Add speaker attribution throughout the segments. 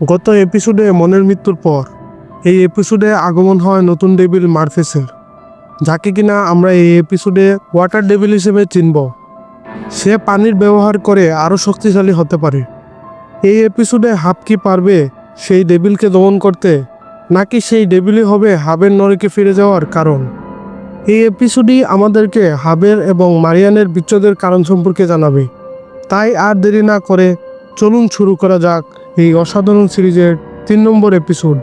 Speaker 1: গত এপিসোডে মনের মৃত্যুর পর, এই এপিসোডে আগমন হয় নতুন ডেবিল মার্ফেসের যাকে কিনা আমরা এই এপিসোডে ওয়াটার ডেবিল হিসেবে চিনব। সে পানির ব্যবহার করে আরও শক্তিশালী হতে পারে। এই এপিসোডে হাব কি পারবে সেই ডেবিলকে দমন করতে, নাকি সেই ডেবিলই হবে হাবের নরকে ফিরে যাওয়ার কারণ? এই এপিসোডই আমাদেরকে হাবের এবং মারিয়ানের বিচ্ছেদের কারণ সম্পর্কে জানাবে। তাই আর দেরি না করে চলুন শুরু করা যাক। এই অসাধারণ সিরিজের তিন নম্বর এপিসোড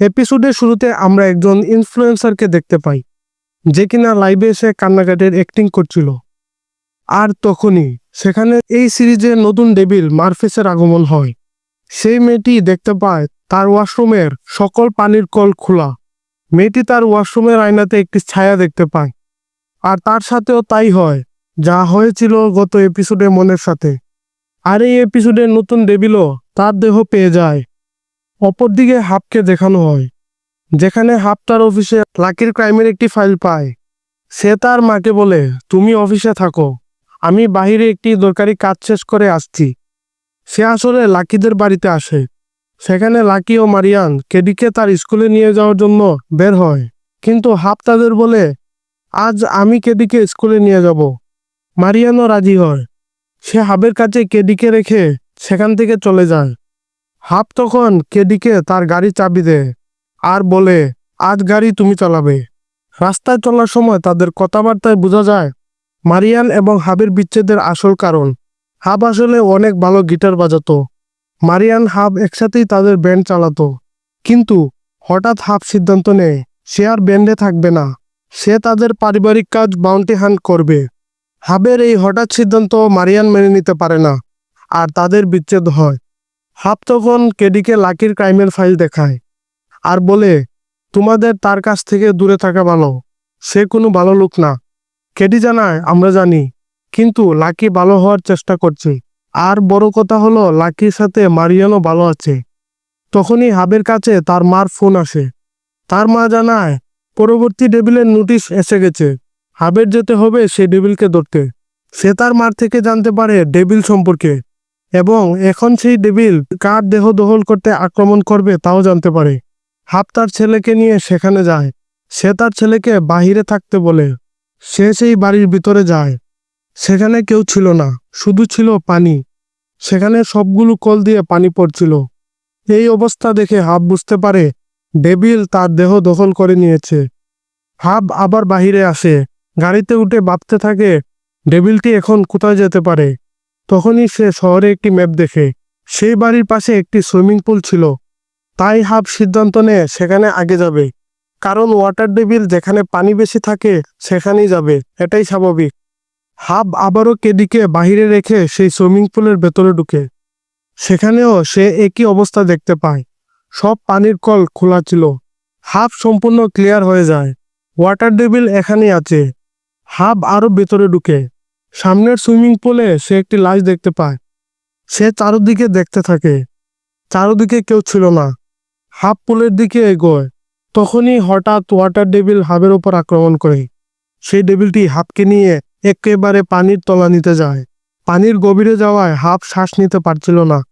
Speaker 1: এপিসোডের শুরুতে আমরা একজন ইনফ্লুয়েন্সারকে দেখতে পাই, যে কিনা লাইভে এসে কান্নাকাটির অ্যাক্টিং করছিল। আর তখনই সেখানে এই সিরিজের নতুন ডেবিল মারফেসের আগমন হয়। সেই মেয়েটি দেখতে পায় তার ওয়াশরুমের সকল পানির কল খোলা। মেয়েটি তার ওয়াশরুমের আয়নাতে একটি ছায়া দেখতে পায়। আর তার সাথেও তাই হয়, যা হয়েছিল গত এপিসোডে মনের সাথে। আর এই এপিসোডের নতুন ডেবিলও তার দেহ পেয়ে যায়। অপরদিকে হাবকে দেখানো হয়। যেখানে হাব তার অফিসে লাকির ক্রাইমের একটি ফাইল পায়। সে তার মাকে বলে, তুমি অফিসে থাকো। আমি বাইরে একটি দরকারি কাজ শেষ করে আসছি। সে আসলে লাকিদের বাড়িতে আসে। সেখানে লাকি ও মারিয়ান কেডিকে তার স্কুলে নিয়ে যাওয়ার জন্য বের হয়। কিন্তু হাব তাদের বলে, আজ আমি কেডিকে স্কুলে নিয়ে যাব। মারিয়ানও রাজি হয়। সে হাবের কাছে কেডিকে রেখে সেখান থেকে চলে যায়। হাব তখন কেডিকে তার গাড়ি চাবি দেয় আর বলে, আজ গাড়ি তুমি চালাবে। রাস্তায় চলার সময় তাদের কথাবার্তায় বোঝা যায়, মারিয়ান এবং হাবের বিচ্ছেদের আসল কারণ। হাব আসলে অনেক ভালো গিটার বাজাতো। মারিয়ান, হাব একসাথেই তাদের ব্যান্ড চালাতো। কিন্তু হঠাৎ হাব সিদ্ধান্ত নেয়, সে আর ব্যান্ডে থাকবে না। সে তাদের পারিবারিক কাজ বাউন্টি হান্ট করবে। হাবের এই হঠাৎ সিদ্ধান্ত মারিয়ান মেনে নিতে পারে না, আর তাদের বিচ্ছেদ হয়। হাব তখন কেডিকে লাকির ক্রাইমের ফাইল দেখায়, আর বলে, তোমাদের তার কাছ থেকে দূরে থাকা ভালো, সে কোনো ভালো লোক না। কেডি জানায়, আমরা জানি, কিন্তু লাকি ভালো হওয়ার চেষ্টা করছে। আর বড় কথা হলো, লাকির সাথে মারিয়ানও ভালো আছে। তখনই হাবের কাছে তার মার ফোন আসে। তার মা জানায়, পরবর্তী টেবিলের নোটিশ এসে গেছে। হাবের যেতে হবে সে ডেবিলকে ধরতে। সে তার মার থেকে জানতে পারে ডেবিল সম্পর্কে। এবং এখন সেই ডেবিল কার দেহ দখল করতে আক্রমণ করবে তাও জানতে পারে। হাব তার ছেলেকে নিয়ে সেখানে যায়। সে তার ছেলেকে বাহিরে থাকতে বলে। সে সেই বাড়ির ভিতরে যায়। সেখানে কেউ ছিল না, শুধু ছিল পানি। সেখানে সবগুলো কল দিয়ে পানি পড়ছিল। এই অবস্থা দেখে হাব বুঝতে পারে ডেবিল তার দেহ দখল করে নিয়েছে। হাব আবার বাহিরে আসে। গাড়িতে উঠে ভাবতে থাকে ডেবিলটি এখন কোথায় যেতে পারে? তখনই সে শহরে একটি ম্যাপ দেখে। সেই বাড়ির পাশে একটি সুইমিং পুল ছিল। তাই হাব সিদ্ধান্ত নেয় সেখানে আগে যাবে। কারণ ওয়াটার ডেবিল যেখানে পানি বেশি থাকে, সেখানেই যাবে। এটাই স্বাভাবিক। হাব আবারও কেডিকে বাহিরে রেখে সেই সুইমিং পুলের ভেতরে ঢুকে। সেখানেও সে একই অবস্থা দেখতে পায়। সব পানির কল খোলা ছিল। হাফ সম্পূর্ণ ক্লিয়ার হয়ে যায়। ওয়াটার ডেবিল এখানেই আছে। হাব আরও ভেতরে ঢুকে। সামনের সুইমিং পুলে সে একটি লাশ দেখতে পায়। সে চারোদিকে দেখতে থাকে। চারোদিকে কেউ ছিল না। হাফ পুলের দিকে এগোয়। তখনই হঠাৎ ওয়াটার ডেবিল হাবের ওপর আক্রমণ করে। সেই ডেবিলটি হাফকে নিয়ে একেবারে পানির তলা নিতে যায়। পানির গভীরে যাওয়ায় হাফ শ্বাস নিতে পারছিল না।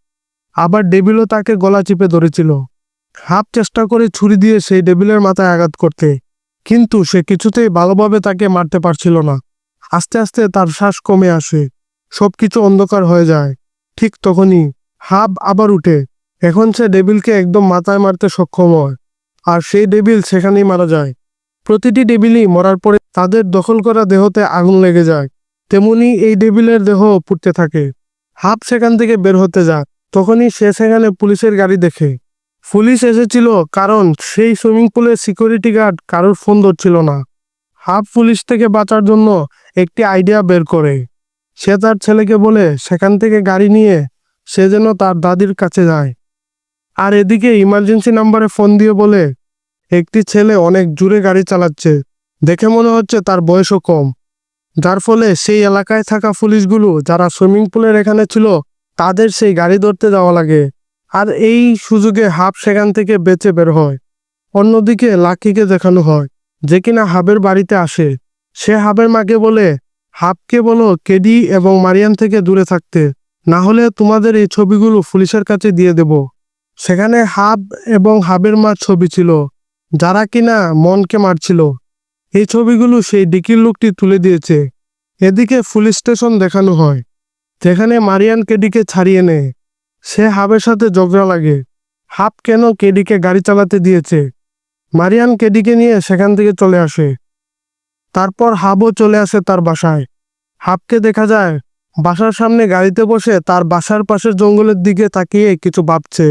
Speaker 1: আবার ডেবিলও তাকে গলা চিপে ধরেছিল। হাফ চেষ্টা করে ছুরি দিয়ে সেই ডেবিলের মাথায় আঘাত করতে। কিন্তু সে কিছুতেই ভালোভাবে তাকে মারতে পারছিল না। আস্তে আস্তে তার শ্বাস কমে আসে। সবকিছু অন্ধকার হয়ে যায়। ঠিক তখনই হাব আবার উঠে। এখন সে ডেবিলকে একদম মাথায় মারতে সক্ষম হয়। আর সেই ডেবিল সেখানেই মারা যায়। প্রতিটি ডেবিলই মরার পরে তাদের দখল করা দেহতে আগুন লেগে যায়। তেমনি এই ডেবিলের দেহ পুড়তে থাকে। হাব সেখান থেকে বের হতে যায়। তখনই সে সেখানে পুলিশের গাড়ি দেখে। পুলিশ এসেছিল কারণ সেই সুইমিং পুলের সিকিউরিটি গার্ড কারোর ফোন ধরছিল না। হাফ পুলিশ থেকে বাঁচার জন্য একটি আইডিয়া বের করে। সে তার ছেলেকে বলে, সেখান থেকে গাড়ি নিয়ে সে যেন তার দাদির কাছে যায়। আর এদিকে ইমার্জেন্সি নাম্বারে ফোন দিয়ে বলে, একটি ছেলে অনেক জোরে গাড়ি চালাচ্ছে। দেখে মনে হচ্ছে তার বয়সও কম। যার ফলে সেই এলাকায় থাকা পুলিশগুলো যারা সুইমিং পুলের এখানে ছিল, তাদের সেই গাড়ি ধরতে যাওয়া লাগে। আর এই সুযোগে হাব সেখান থেকে বেঁচে বের হয়। অন্যদিকে লাকিকে দেখানো হয়, যে কিনা হাবের বাড়িতে আসে। সে হাবের মাকে বলে, হাবকে বলো কেডি এবং মারিয়ান থেকে দূরে থাকতে, না হলে তোমাদের এই ছবিগুলো পুলিশের কাছে দিয়ে দেব। সেখানে হাব এবং হাবের মার ছবি ছিল, যারা কিনা মনকে মারছিল। এই ছবিগুলো সেই ডিকির লোকটি তুলে দিয়েছে। এদিকে পুলিশ স্টেশন দেখানো হয়, যেখানে মারিয়ান কেডিকে ছাড়িয়ে নেয়। সে হাবের সাথে ঝগড়া লাগে। হাব কেন কেডিকে গাড়ি চালাতে দিয়েছে? মারিয়ান কেডিকে নিয়ে সেখান থেকে চলে আসে। তারপর হাবও চলে আসে তার বাসায়। হাবকে দেখা যায়, বাসার সামনে গাড়িতে বসে তার বাসার পাশের জঙ্গলের দিকে তাকিয়ে কিছু ভাবছে।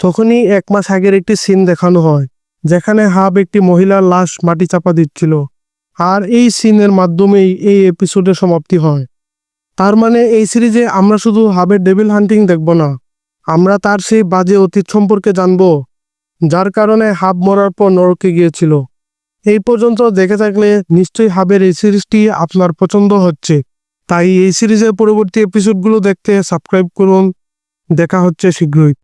Speaker 1: তখনই এক মাস আগের একটি সিন দেখানো হয়, যেখানে হাব একটি মহিলার লাশ মাটি চাপা দিচ্ছিল। আর এই সিনের মাধ্যমেই এই এপিসোডের সমাপ্তি হয়। তার মানে এই সিরিজে আমরা শুধু হাবের ডেভিল হান্টিং দেখব না। আমরা তার সেই বাজে অতীত সম্পর্কে জানব, যার কারণে হাব মরার পর নরকে গিয়েছিল। এই পর্যন্ত দেখে থাকলে নিশ্চয়ই হাবের এই সিরিজটি আপনার পছন্দ হচ্ছে। তাই এই সিরিজের পরবর্তী এপিসোডগুলো দেখতে সাবস্ক্রাইব করুন। দেখা হচ্ছে শীঘ্রই।